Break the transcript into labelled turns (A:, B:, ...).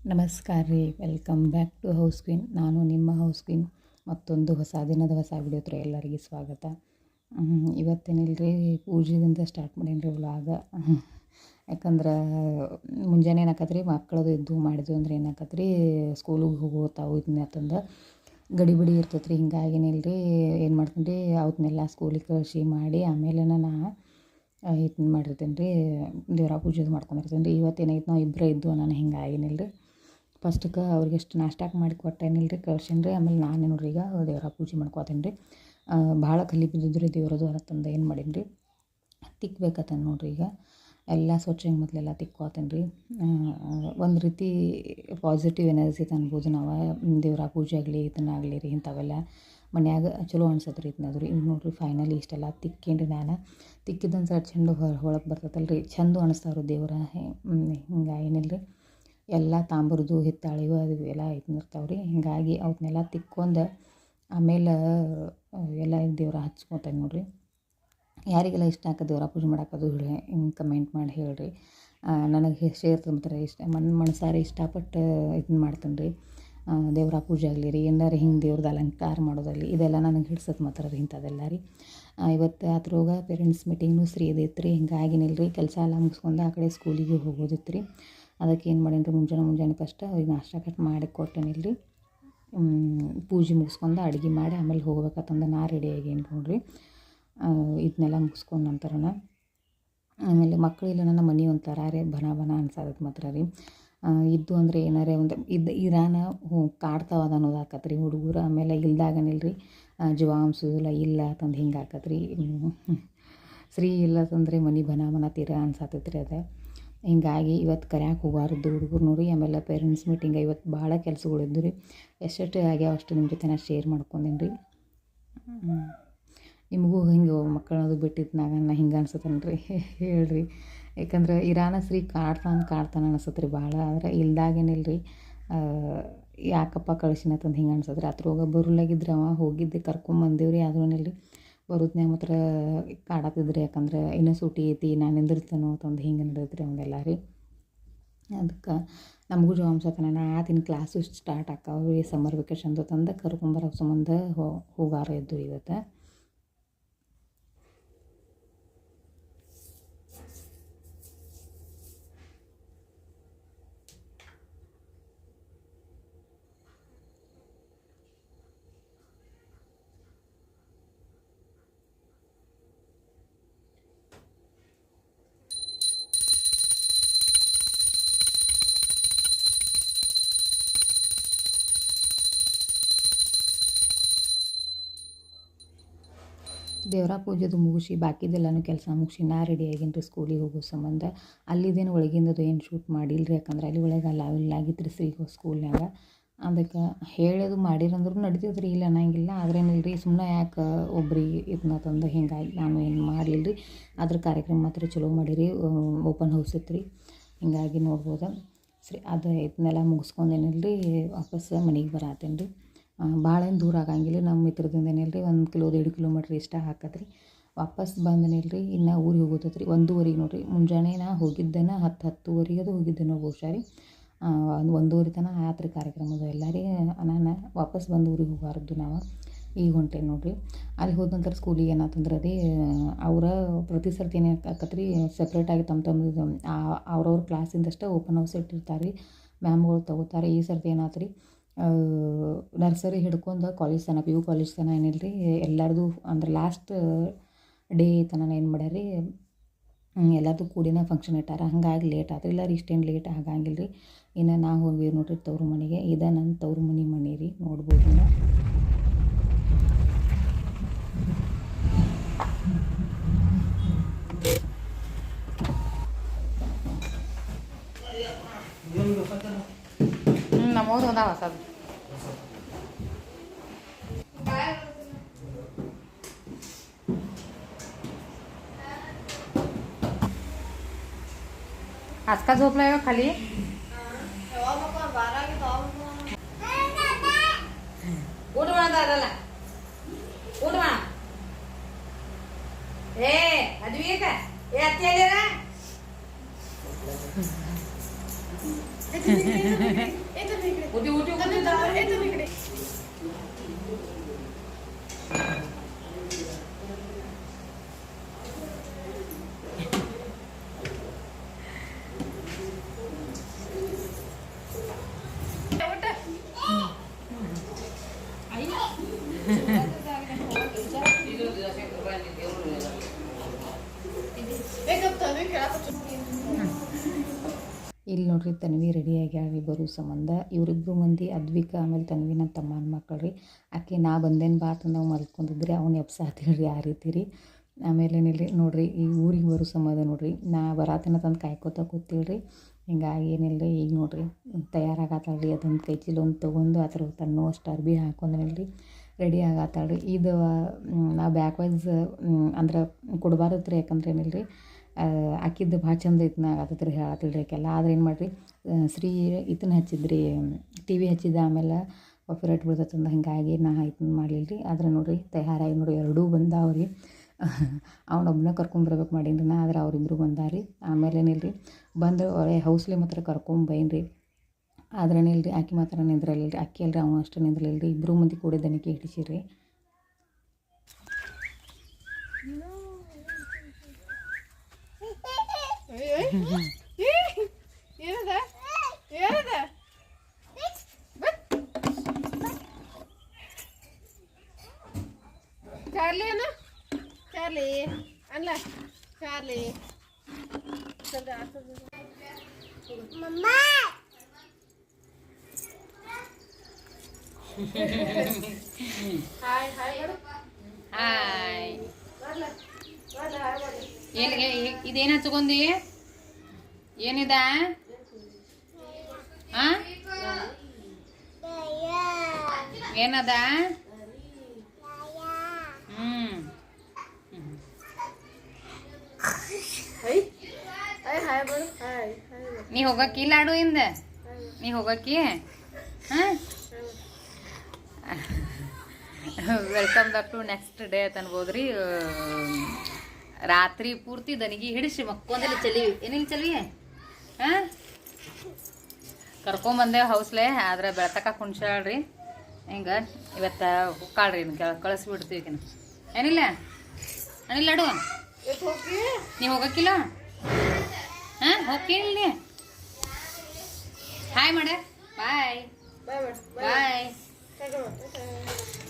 A: ನಮಸ್ಕಾರ ರೀ. Welcome back to house queen ನಾನು ನಿಮ್ಮ ಹೌಸ್ ಕ್ವೀನ್ ಮತ್ತೊಂದು ಹೊಸ ದಿನದ ಹೊಸ ವಿಡಿಯೋ ಹತ್ರ ಎಲ್ಲರಿಗೆ ಸ್ವಾಗತ. ಇವತ್ತೇನಿಲ್ಲ ರೀ ಪೂಜೆದಿಂದ ಸ್ಟಾರ್ಟ್ ಮಾಡೀನಿ ರೀ ವ್ಲಾಗ ಯಾಕಂದ್ರೆ, ಮುಂಜಾನೆ ಏನಾಕತ್ತೆ ರೀ ಮಕ್ಕಳದು ಇದ್ದು ಮಾಡಿದ್ವಿ ಅಂದ್ರೆ ಏನಾಕತ್ತೆ ರೀ ಸ್ಕೂಲಿಗೆ ಹೋಗೋತಾವು ಇದನ್ನ ಗಡಿ ಗಡಿಬಿಡಿ ಇರ್ತೈತೆ ರೀ ಏನು ಮಾಡ್ತೀನಿ ರೀ ಅವತ್ತನ್ನೆಲ್ಲ ಸ್ಕೂಲಿಗೆ ಕಳಿಸಿ ಮಾಡಿ ಆಮೇಲೆ ನಾ ಇದನ್ನ ಮಾಡಿರ್ತೀನಿ ರೀ ದೇವ್ರ ಪೂಜೆದು ಮಾಡ್ಕೊಂಡಿರ್ತೀನಿ ರೀ ಇವತ್ತೇನಾಗಿತ್ತು ನಾವು ಇಬ್ಬರೇ ಇದ್ದು ನಾನು ಹಿಂಗಾಗಿನಿಲ್ಲ ರೀ ಫಸ್ಟ್ಗೆ ಅವ್ರಿಗೆ ಎಷ್ಟು ನಾಷ್ಟಾಕ್ ಮಾಡಿ ಕೊಟ್ಟೇನಿಲ್ಲ ರೀ ಕಳ್ಸೀನಿ ರೀ. ಆಮೇಲೆ ನಾನು ನೋಡ್ರಿ ಈಗ ದೇವ್ರ ಪೂಜೆ ಮಾಡ್ಕೊತೀನಿ ರೀ. ಭಾಳ ಕಲಿ ಬಿದ್ದಿದ್ದು ರೀ ದೇವ್ರದು ಹೊರತಂದು ಏನು ಮಾಡೀನಿ ರೀ. ತಿಕ್ಬೇಕತ್ತಂದು ನೋಡ್ರಿ ಈಗ. ಎಲ್ಲ ಸ್ವಚ್ಛಂಗೆ ಮೊದಲೆಲ್ಲ ತಿಕ್ಕೋತೇನೆ ರೀ. ಒಂದು ರೀತಿ ಪಾಸಿಟಿವ್ ಎನರ್ಜಿ ಅನ್ಬೋದು ನಾವು ದೇವ್ರ ಪೂಜೆ ಆಗಲಿ ಇದನ್ನಾಗಲಿ ರೀ ಇಂಥವೆಲ್ಲ ಮನ್ಯಾಗ ಚಲೋ ಅನ್ಸತ್ತೆ ರೀ ಇದನ್ನದು ರೀ ಈಗ ನೋಡ್ರಿ ಫೈನಲಿ ಇಷ್ಟೆಲ್ಲ ತಿಕ್ಕೇನ್ರಿ ನಾನು. ತಿಕ್ಕಿದ್ದೊಂದು ಸಲ ಹೊರ ಹೊಳಗೆ ಬರ್ತೈತಲ್ಲ ರೀ ಚಂದ ಅನಿಸ್ತಾವ್ರಿ ದೇವ್ರ ಹಿಂಗೆ ಏನಿಲ್ಲ ರೀ ಎಲ್ಲ ತಾಂಬೂರದು ಹಿತ್ತಾಳಿವು ಅದು ಎಲ್ಲ ಇರ್ತಾವೆ ರೀ ಹೀಗಾಗಿ ಅವನ್ನೆಲ್ಲ ತಿಕ್ಕೊಂಡು ಆಮೇಲೆ ಎಲ್ಲ ದೇವ್ರ ಹಚ್ಕೊತಾರೆ ನೋಡಿರಿ. ಯಾರಿಗೆಲ್ಲ ಇಷ್ಟ ಆಕ ದೇವ್ರ ಪೂಜೆ ಮಾಡೋಕ್ಕದು ಹಿಂಗೆ ಕಮೆಂಟ್ ಮಾಡಿ ಹೇಳಿರಿ. ನನಗೆ ಶೇರ್ ತುಂಬ್ತಾರೆ ಇಷ್ಟ, ಮನ್ ಮನಸಾರೆ ಇಷ್ಟಪಟ್ಟು ಇದನ್ನ ಮಾಡ್ತೀನಿ ರೀ ದೇವ್ರ ಪೂಜೆ ಆಗಲಿ ರೀ ಏನಾರು ಹಿಂಗೆ ದೇವ್ರದ್ದು ಅಲಂಕಾರ ಮಾಡೋದಾಗಲಿ, ಇದೆಲ್ಲ ನನಗೆ ಹಿಡ್ಸತ್ತೆ ಮಾತ್ರ ರೀ ಇಂಥದ್ದೆಲ್ಲ ರೀ. ಇವತ್ತು ಅದ್ರೊಳಗೆ ಪೇರೆಂಟ್ಸ್ ಮೀಟಿಂಗ್ನು ಫ್ರೀ ಇದೈತೆ ರೀ ಹಿಂಗಾಗಿನಿಲ್ಲ ರೀ ಕೆಲಸ ಎಲ್ಲ ಮುಗಿಸ್ಕೊಂಡು ಆ ಕಡೆ ಸ್ಕೂಲಿಗೆ ಹೋಗೋದಿತ್ತು ರೀ ಅದಕ್ಕೆ ಏನು ಮಾಡೀನಿ ಮುಂಜಾನೆ ಮುಂಜಾನೆ ಫಸ್ಟ್ ಅವ್ರಿಗೆ ನಾಷ್ಟ ಕಟ್ ಮಾಡಿ ಕೊಟ್ಟೇನಿ ಇಲ್ಲಿ ಪೂಜೆ ಮುಗಿಸ್ಕೊಂಡು ಅಡುಗೆ ಮಾಡಿ ಆಮೇಲೆ ಹೋಗ್ಬೇಕಂತಂದು ನಾ ರೆಡಿ ಆಗೇನಿ ನೋಡ್ರಿ. ಇದನ್ನೆಲ್ಲ ಮುಗಿಸ್ಕೊಂಡು ನಂತರನ ಆಮೇಲೆ ಮಕ್ಕಳಿಲ್ಲ ನನ್ನ ಮನೆ ಒಂಥರ ರೀ, ಬನ ಬನ ಅನ್ಸತ್ತೆ ಮಾತ್ರ ರೀ. ಇದ್ದು ಅಂದರೆ ಏನಾರೇ ಒಂದು ಇದು ಇರಾನ ಹ್ಞೂ ಕಾಡ್ತಾವ ಅದ ಅನ್ನೋದು ಆಕತ್ತೆ ರೀ, ಹುಡುಗರು ಆಮೇಲೆ ಇಲ್ದಾಗನಿಲ್ಲ ರೀ ಜೀವಾಂಶ ಇಲ್ಲ ಇಲ್ಲ ಅಂತಂದು ಹಿಂಗೆ ಆಕತ್ರಿ ಸ್ತ್ರೀ ಇಲ್ಲ ತಂದರೆ ಮನೆ ಬನ ಬನ ತೀರ ಅನ್ಸತ್ತೈತೆ ಅದ ಅದು. ಹಿಂಗಾಗಿ ಇವತ್ತು ಕರ್ಯಾಕೆ ಹೋಗಾರದ್ದು ಹುಡುಗರು ರೀ ಆಮೇಲೆ ಪೇರೆಂಟ್ಸ್ ಮೀಟಿಂಗ್ ಇವತ್ತು ಭಾಳ ಕೆಲಸಗಳಿದ್ದು ರೀ. ಎಷ್ಟೆಷ್ಟು ಆಗ್ಯಾವ ಅಷ್ಟು ನಿಮ್ಮ ಜೊತೆ ನಾನು ಶೇರ್ ಮಾಡ್ಕೊಂಡೇನಿ ರೀ. ನಿಮಗೂ ಹಿಂಗೆ ಮಕ್ಕಳದು ಬಿಟ್ಟಿದ್ನಾಗ ನಾ ಹಿಂಗೆ ಅನ್ಸತ್ತೇನೆ ರೀ. ಹೇಳ್ರಿ. ಯಾಕಂದ್ರೆ ಇರಾನ ಸ್ರೀ ಕಾಡ್ತಾನೆ ಕಾಡ್ತಾನೆ ಅನ್ಸತ್ತೆ ರೀ ಭಾಳ. ಆದ್ರೆ ಇಲ್ದಾಗೇನಿಲ್ಲ ರೀ ಯಾಕಪ್ಪ ಕಳಿಸಿನತ್ತಂದು ಹಿಂಗೆ ಅನ್ಸತ್ತೆ ರೀ. ಅದ್ರೊಳಗೆ ಬರುಲಾಗಿದ್ರೆ ಅವ ಹೋಗಿದ್ದೆ ಕರ್ಕೊಂಬಂದೇವ್ರಿ ರೀ ಆದ್ರೂ ಇಲ್ಲಿ ಬರೋದ್ನ್ಯಾಗ ಮಾತ್ರ ಕಾಡತ್ತಿದ್ರಿ ಯಾಕಂದ್ರೆ ಇನ್ನೂ ಸೂಟಿ ಐತಿ, ನಾನು ನಿಂದಿರ್ತೇನೋ ಅಂತಂದು ಹಿಂಗೆ ನಡೀತ್ರಿ ಅವಂಗೆಲ್ಲ ರೀ ಅದಕ್ಕೆ ನಮಗೂ ನಾ ಆತಿನ ಕ್ಲಾಸು ಸ್ಟಾರ್ಟ್ ಆಕಾವು ಈ ಸಮ್ಮರ್ ವೆಕೇಶನ್ದು ತಂದು ಕರ್ಕೊಂಬರೋ ಸಂಬಂಧ ಹೋಗಾರ ಇದ್ದು ಇವತ್ತು. ದೇವರ ಪೂಜೆದು ಮುಗಿಸಿ, ಬಾಕಿದೆಲ್ಲನೂ ಕೆಲಸ ಮುಗಿಸಿ, ನಾ ರೆಡಿ ಆಗೀನಿ ರೀ ಸ್ಕೂಲಿಗೆ ಹೋಗೋ ಸಂಬಂಧ. ಅಲ್ಲಿದ್ದೇನು ಒಳಗಿಂದದು ಏನು ಶೂಟ್ ಮಾಡಿಲ್ಲ ರೀ ಯಾಕಂದ್ರೆ ಅಲ್ಲಿ ಒಳಗೆ ಅಲ್ಲ ಆಗಿತ್ತು ರೀ ಸ್ಕೂಲ್ನಾಗ ಅದಕ್ಕೆ ಹೇಳೋದು ಮಾಡಿರಂದ್ರೂ ನಡಿತೈತೆ ರೀ ಇಲ್ಲ ಅನ್ನಂಗಿಲ್ಲ. ಆದ್ರೇನಿಲ್ಲ ರೀ ಸುಮ್ಮನೆ ಯಾಕೆ ಒಬ್ರಿಗೆ ಇದನ್ನ ತಂದು ಹಿಂಗಾಗಿ ನಾನು ಏನು ಮಾಡಲಿಲ್ಲ ರೀ ಅದ್ರ ಕಾರ್ಯಕ್ರಮ ಮಾತ್ರ ಚಲೋ ಮಾಡಿರಿ ಓಪನ್ ಹೌಸ್ ಇತ್ತು ರೀ ಹಿಂಗಾಗಿ ನೋಡ್ಬೋದು. ಸರಿ ಅದು ಇದನ್ನೆಲ್ಲ ಮುಗಿಸ್ಕೊಂಡೇನಿಲ್ಲ ರೀ ವಾಪಸ್ ಮನೆಗೆ ಬರತ್ತೇನೆ ರೀ ಭಾಳ ಏನು ದೂರ ಆಗಂಗಿಲ್ಲ. ನಮ್ಮ ಮಿತ್ರದಿಂದ ಏನಿಲ್ಲ ರೀ ಒಂದು ಕಿಲೋ ಎರಡು ಕಿಲೋಮೀಟ್ರ್ ಇಷ್ಟ ಹಾಕತ್ತೆ ರೀ ವಾಪಸ್ ಬಂದನಿಲ್ಲ ರೀ ಇನ್ನು ಊರಿಗೆ ಹೋಗೋತೈತೆ ರೀ ಒಂದೂವರೆಗೆ ನೋಡಿರಿ. ಮುಂಜಾನೆ ನಾ ಹೋಗಿದ್ದೇನೆ ಹತ್ತು ಹತ್ತುವರೆಗೆ ಅದು ಹೋಗಿದ್ದೇನೋ ಬಹುಶಃ ರೀ ಒಂದು ಒಂದೂವರೆ ತನಕ ಆಯ್ತು ರೀ ಕಾರ್ಯಕ್ರಮದ ರೀ ನಾನು ವಾಪಸ್ ಬಂದು ಊರಿಗೆ ಹೋಗಾರದ್ದು ನಾವು. ಈಗ ಗಂಟೆ ನೋಡಿರಿ. ಅಲ್ಲಿ ಹೋದ ನಂತರ ಸ್ಕೂಲಿಗೆ ಏನಾತಂದ್ರೆ ರೀ, ಅವರ ಪ್ರತಿ ಸರ್ತಿ ಏನು ಆಕತ್ತೆ ರೀ ಸಪ್ರೇಟಾಗಿ ತಮ್ಮ ತಮ್ಮ ಅವ್ರವ್ರ ಕ್ಲಾಸಿಂದಷ್ಟೇ ಓಪನ್ ಹೌಸ್ ಇಟ್ಟಿರ್ತಾರೆ. ರೀ ಮ್ಯಾಮ್ಗಳು ತಗೋತಾರೆ. ಈ ಸರ್ತಿ ಏನಾಯ್ತು ರೀ ನರ್ಸರಿ ಹಿಡ್ಕೊಂಡು ಕಾಲೇಜ್ ತನಕ ಪಿ ಕಾಲೇಜ್ ತನಕ ಏನಿಲ್ಲ ರೀ ಎಲ್ಲರದು ಅಂದ್ರೆ ಲಾಸ್ಟ್ ಡೇ ತನಕ ಏನು ಮಾಡ್ಯಾರ ರೀ ಎಲ್ಲರದು ಕೂಡಿನ ಫಂಕ್ಷನ್ ಇಟ್ಟಾರ. ಹಂಗಾಗಿ ಲೇಟ್ ಆತು ಇಲ್ಲ ರೀ ಇಷ್ಟೇನು ಲೇಟ್ ಆಗಂಗಿಲ್ಲ ರೀ ಇನ್ನು ನಾ ಹೋಗಿ ನೋಡ್ರಿ ತವ್ರ ಮನೆಗೆ. ಇದು ನನ್ನ ತವ್ರ ಮನೆ ಮನೆ ರೀ ನೋಡ್ಬೋದು na mão não dava, sabe? आज का झोपलाय खाली
B: उठ म्हणा दादाला उठ म्हणा ए आदवी का
A: ಇಲ್ಲಿ ನೋಡ್ರಿ ತನ್ವಿ ರೆಡಿ ಆಗ್ಯಾಳ ಬರೋ ಸಂಬಂಧ. ಇವರಿಬ್ಬರು ಮಂದಿ ಅದ್ವಿಕ ಆಮೇಲೆ ತನ್ವಿನ ತಮ್ಮನ ಮಕ್ಕಳು ರೀ. ಆಕೆ ನಾ ಬಂದೇನು ಬಾ ಅಂತ ನಾವು ಮಲ್ಕೊಂಡಿದ್ರಿ ಅವ್ನು ಎಬ್ಸಾತಿಳ್ರಿ ಆ ರೀತಿ ರೀ. ಆಮೇಲೆ ಏನಿಲ್ಲ ನೋಡ್ರಿ ಈ ಊರಿಗೆ ಬರೋ ಸಂಬಂಧ ನೋಡ್ರಿ. ನಾ ಬರಾತನ ತಂದು ಕಾಯ್ಕೋತ ರೀ ಹಿಂಗಾಗಿ ಏನಿಲ್ಲ ರೀ ಈಗ ನೋಡ್ರಿ ತಯಾರಾಗತ್ತಾಳ್ರಿ ಅದೊಂದು ಕೈ ಚೀಲ ಒಂದು ತೊಗೊಂಡು ಅದ್ರ ತನ್ನೋ ಅಷ್ಟು ಅರ್ಬಿ ಹಾಕೊಂಡ್ರಿ ರೆಡಿ ಆಗತ್ತಾಳ್ರಿ ಇದು ನಾ ಬ್ಯಾಕ್ ವೈಸ್ ಅಂದ್ರೆ ಕೊಡಬಾರದ್ರಿ ಯಾಕಂದ್ರೆ ಏನಿಲ್ಲ ರೀ ಆಕಿದ್ದು ಭಾಳ ಚಂದ ಐತೆ ನಾ ಅದ್ರ ಹೇಳತ್ತಲ್ಲ ರೀ ಆಕೆಲ್ಲ ಆದ್ರೆ ಏನು ಮಾಡಿರಿ ಶ್ರೀ ಇದನ್ನ ಹಚ್ಚಿದ್ರಿ ಟಿ ವಿ ಹಚ್ಚಿದ ಆಮೇಲೆ ಕಾಪಿರೈಟ್ ಬೀಳ್ತೈತಂದ ಹಿಂಗಾಗಿ ನಾ ಇದನ್ನ ಮಾಡಲಿಲ್ಲ ರೀ ಆದ್ರೆ ನೋಡಿರಿ ತಯಾರಾಗಿ ನೋಡಿ ಎರಡೂ ಬಂದಾವ್ರಿ. ಅವನೊಬ್ಬನ ಕರ್ಕೊಂಬರ್ಬೇಕು ಮಾಡೀನಿ ನಾ, ಆದ್ರೆ ಅವರಿಬ್ಬರು ಬಂದಾರಿ. ಆಮೇಲೆ ಏನಿಲ್ಲ ರೀ ಬಂದು ಒಳ್ಳೆ ಹೌಸ್ಲಿ ಮಾತ್ರ ಕರ್ಕೊಂಬೈನಿ ರೀ ಆದ್ರೆ ರೀ ಆಕೆ ಮಾತ್ರ ನಿಂದ್ರಲಿಲ್ಲ ರೀ ಅಕ್ಕಿ ಅಲ್ರಿ ಅವನು ಅಷ್ಟು ನಿಂದ್ರಲಿಲ್ಲ ರೀ ಇಬ್ಬರು ಮಂದಿ ಕೂಡಿ ಹಿಡಿಸಿರಿ.
C: ಏನದ? ಏನದ? ಚಾರ್ಲಿ ಅನ್ನ ಚಾರ್ಲಿ ಅಲ್ಲ ಚಾರ್ಲಿ. ಹಾಯ್ ಹಾಯ್
B: ಹಾಯ್ ಇದೇನು ಹಚ್ಕೊಂಡಿ ಏನಿದ? ಆ? ಏನದ? ಹ್ಮ್. ನೀ ಹೋಗಕ್ಕಿ ಲಾಡು ಇಂದ ನೀ ಹೋಗಕ್ಕಿ? ಹಾಂ? Welcome back to next day ಅಂತ ಅನ್ಬೋದ್ರಿ. ರಾತ್ರಿ ಪೂರ್ತಿ ದನಿಗಿ ಹಿಡಿಸಿ ಮಕ್ಕೊಂದಲ್ಲಿ ಚಲಿ ಏನಿಲ್ಲ ಚಲಿ ಹಾಂ? ಕರ್ಕೊಂಬಂದೆ ಹೌಸ್ಲೆ ಆದ್ರೆ ಬೆಳತಕ ಕುಣ್ಸಾಳ್ರಿ ಹಿಂಗೆ ಇವತ್ತು ಹುಕ್ಕಾಳ್ರಿ ಇನ್ನು ಕೆಳ ಕಳಿಸ್ಬಿಡ್ತೀವಿ ಈಗಿನ ಏನಿಲ್ಲ? ಏನಿಲ್ಲ
C: ಅಡು
B: ನೀವು ಹೋಗಕ್ಕಿಲ್ಲ? ಹಾಂ ಹೋಗ್ತೀನಿ ನೀ. ಹಾಯ್ ಮಾಡ. ಬಾಯ್
C: ಬಾಯ್ ಮಾಡು.
B: ಬಾಯ್
C: ಬಾಯ್